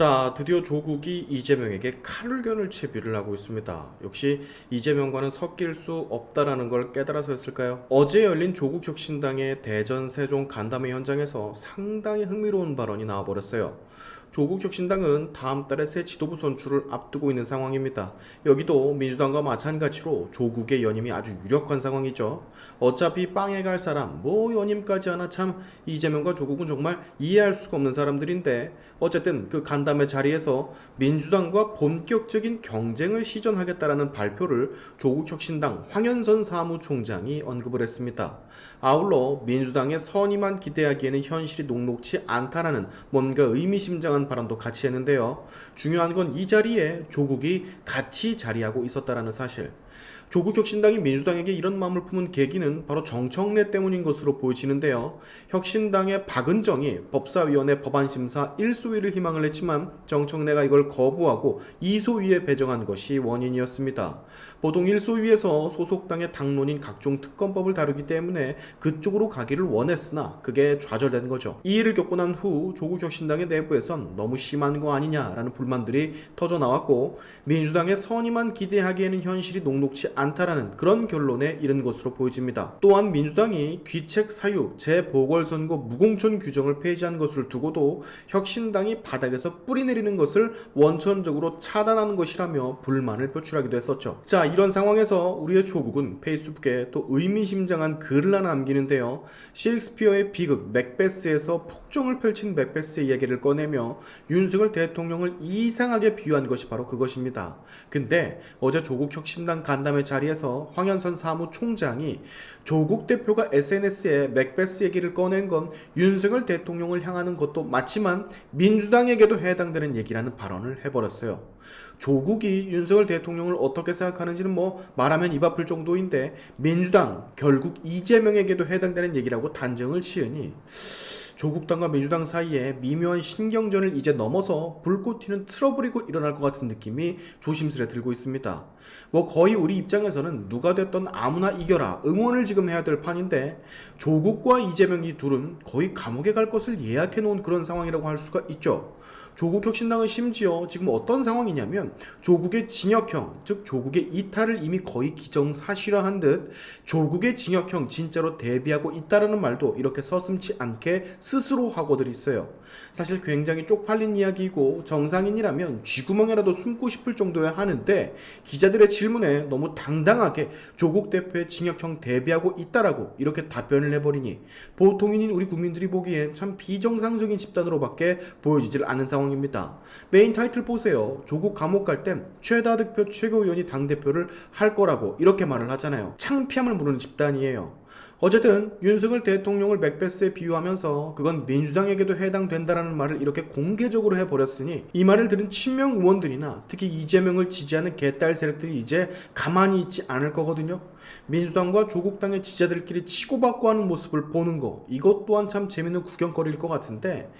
자, 드디어 조국이 이재명에게 칼을견을 채비를 하고 있습니다. 역시 이재명과는 섞일 수 없다라는 걸 깨달아서였을까요? 어제 열린 조국 혁신당의 대전 세종 간담회 현장에서 상당히 흥미로운 발언이 나와버렸어요. 조국 혁신당은 다음 달에 새 지도부 선출을 앞두고 있는 상황입니다. 여기도 민주당과 마찬가지로 조국의 연임이 아주 유력한 상황이죠. 어차피 빵에 갈 사람, 뭐 연임까지 하나 참 이재명과 조국은 정말 이해할 수가 없는 사람들인데 어쨌든 그 간담회 자리에서 민주당과 본격적인 경쟁을 시전하겠다라는 발표를 조국 혁신당 황현선 사무총장이 언급을 했습니다. 아울러 민주당의 선의만 기대하기에는 현실이 녹록치 않다라는 뭔가 의미심장한 발언도 같이 했는데요. 중요한 건 이 자리에 조국이 같이 자리하고 있었다라는 사실. 조국 혁신당이 민주당에게 이런 마음을 품은 계기는 바로 정청래 때문인 것으로 보여지는데요. 혁신당의 박은정이 법사위원회 법안심사 1소위를 희망을 했지만 정청래가 이걸 거부하고 2소위에 배정한 것이 원인이었습니다. 보통 1소위에서 소속당의 당론인 각종 특검법을 다루기 때문에 그쪽으로 가기를 원했으나 그게 좌절된 거죠. 이 일을 겪고 난 후 조국 혁신당의 내부에선 너무 심한 거 아니냐라는 불만들이 터져 나왔고 민주당의 선의만 기대하기에는 현실이 녹록치 않다라는 그런 결론에 이른 것으로 보여집니다. 또한 민주당이 귀책 사유 재보궐선거 무공천 규정을 폐지한 것을 두고도 혁신당이 바닥에서 뿌리 내리는 것을 원천적으로 차단하는 것이라며 불만을 표출하기도 했었죠. 자 이런 상황에서 우리의 조국은 페이스북에 또 의미심장한 글을 하나 남기는데요. 셰익스피어의 비극 맥베스에서 폭정을 펼친 맥베스의 이야기를 꺼내며 윤석열 대통령을 이상하게 비유한 것이 바로 그것입니다. 근데 어제 조국 혁신당 간담회 자리에서 황현선 사무총장이 조국 대표가 SNS에 맥베스 얘기를 꺼낸 건 윤석열 대통령을 향하는 것도 맞지만 민주당에게도 해당되는 얘기라는 발언을 해버렸어요. 조국이 윤석열 대통령을 어떻게 생각하는지는 뭐 말하면 입 아플 정도인데 민주당 결국 이재명에게도 해당되는 얘기라고 단정을 지으니 조국당과 민주당 사이에 미묘한 신경전을 이제 넘어서 불꽃 튀는 트러블이 곧 일어날 것 같은 느낌이 조심스레 들고 있습니다. 뭐 거의 우리 입장에서는 누가 됐던 아무나 이겨라 응원을 지금 해야 될 판인데 조국과 이재명 이 둘은 거의 감옥에 갈 것을 예약해 놓은 그런 상황이라고 할 수가 있죠. 조국 혁신당은 심지어 지금 어떤 상황이냐면 조국의 징역형, 즉 조국의 이탈을 이미 거의 기정사실화한 듯 조국의 징역형 진짜로 대비하고 있다라는 말도 이렇게 서슴치 않게 스스로 하고들 있어요. 사실 굉장히 쪽팔린 이야기이고 정상인이라면 쥐구멍이라도 숨고 싶을 정도야 하는데 기자들의 질문에 너무 당당하게 조국 대표의 징역형 대비하고 있다라고 이렇게 답변을 해버리니 보통인인 우리 국민들이 보기엔 참 비정상적인 집단으로밖에 보여지질 않은 상황입니다. 메인 타이틀 보세요. 조국 감옥 갈 땐 최다 득표 최고위원이 당대표를 할 거라고 이렇게 말을 하잖아요. 창피함을 모르는 집단이에요. 어쨌든 윤석열 대통령을 맥베스에 비유하면서 그건 민주당에게도 해당된다라는 말을 이렇게 공개적으로 해버렸으니 이 말을 들은 친명 의원들이나 특히 이재명을 지지하는 개딸 세력들이 이제 가만히 있지 않을 거거든요. 민주당과 조국당의 지지자들끼리 치고받고 하는 모습을 보는 거 이것 또한 참 재밌는 구경거리일 것 같은데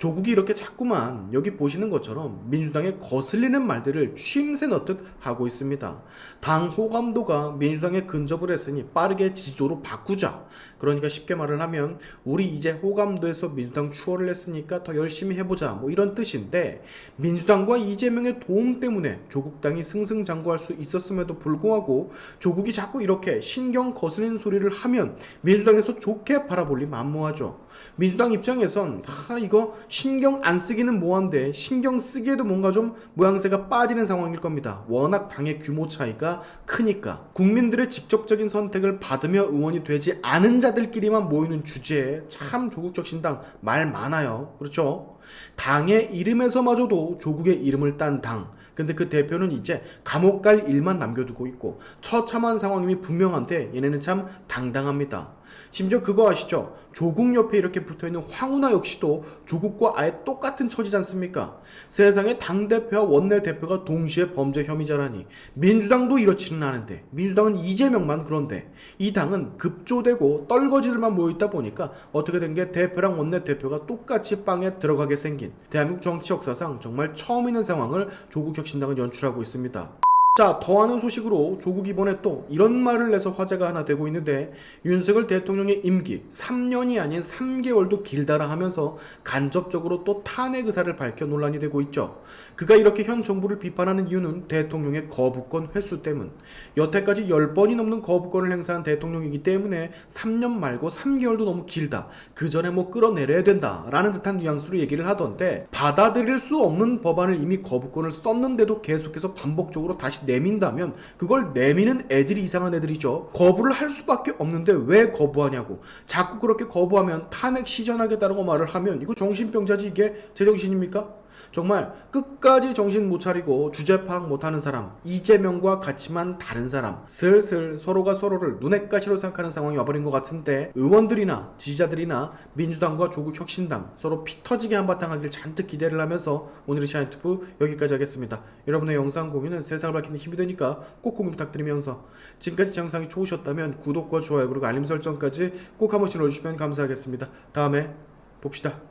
조국이 이렇게 자꾸만 여기 보시는 것처럼 민주당에 거슬리는 말들을 취임새 넣듯 하고 있습니다. 당 호감도가 민주당에 근접을 했으니 빠르게 지지도로 바꾸자. 그러니까 쉽게 말을 하면 우리 이제 호감도에서 민주당 추월을 했으니까 더 열심히 해보자. 뭐 이런 뜻인데 민주당과 이재명의 도움 때문에 조국당이 승승장구할 수 있었음에도 불구하고 조국이 자꾸 이렇게 신경 거스는 소리를 하면 민주당에서 좋게 바라볼 리 만무하죠. 민주당 입장에선 하 이거 신경 안 쓰기는 뭐한데 신경 쓰기에도 뭔가 좀 모양새가 빠지는 상황일 겁니다. 워낙 당의 규모 차이가 크니까 국민들의 직접적인 선택을 받으며 의원이 되지 않은 자들끼리만 모이는 주제에 참 조국적 신당 말 많아요. 그렇죠? 당의 이름에서마저도 조국의 이름을 딴 당. 근데 그 대표는 이제 감옥 갈 일만 남겨두고 있고 처참한 상황임이 분명한데 얘네는 참 당당합니다. 심지어 그거 아시죠? 조국 옆에 이렇게 붙어있는 황운하 역시도 조국과 아예 똑같은 처지지 않습니까? 세상에 당대표와 원내대표가 동시에 범죄 혐의자라니 민주당도 이렇지는 않은데 민주당은 이재명만 그런데 이 당은 급조되고 떨거지들만 모여있다 보니까 어떻게 된 게 대표랑 원내대표가 똑같이 빵에 들어가게 생긴 대한민국 정치 역사상 정말 처음 있는 상황을 조국 혁신당은 연출하고 있습니다. 자, 더하는 소식으로 조국 이번에 또 이런 말을 내서 화제가 하나 되고 있는데 윤석열 대통령의 임기 3년이 아닌 3개월도 길다라 하면서 간접적으로 또 탄핵 의사를 밝혀 논란이 되고 있죠. 그가 이렇게 현 정부를 비판하는 이유는 대통령의 거부권 회수 때문. 여태까지 10번이 넘는 거부권을 행사한 대통령이기 때문에 3년 말고 3개월도 너무 길다. 그 전에 뭐 끌어내려야 된다 라는 듯한 뉘앙스로 얘기를 하던데 받아들일 수 없는 법안을 이미 거부권을 썼는데도 계속해서 반복적으로 다시 내민다면 그걸 내미는 애들이 이상한 애들이죠. 거부를 할 수밖에 없는데 왜 거부하냐고. 자꾸 그렇게 거부하면 탄핵 시전하겠다라고 말을 하면 이거 정신병자지 이게 제정신입니까? 정말 끝까지 정신 못 차리고 주제 파악 못하는 사람 이재명과 같이만 다른 사람 슬슬 서로가 서로를 눈엣 가시로 생각하는 상황이 와버린 것 같은데 의원들이나 지지자들이나 민주당과 조국 혁신당 서로 피 터지게 한바탕 하길 잔뜩 기대를 하면서 오늘의 샤인투브 여기까지 하겠습니다. 여러분의 영상 공유는 세상을 밝히는 힘이 되니까 꼭 공유 부탁드리면서 지금까지 제 영상이 좋으셨다면 구독과 좋아요 그리고 알림 설정까지 꼭 한 번씩 눌러주시면 감사하겠습니다. 다음에 봅시다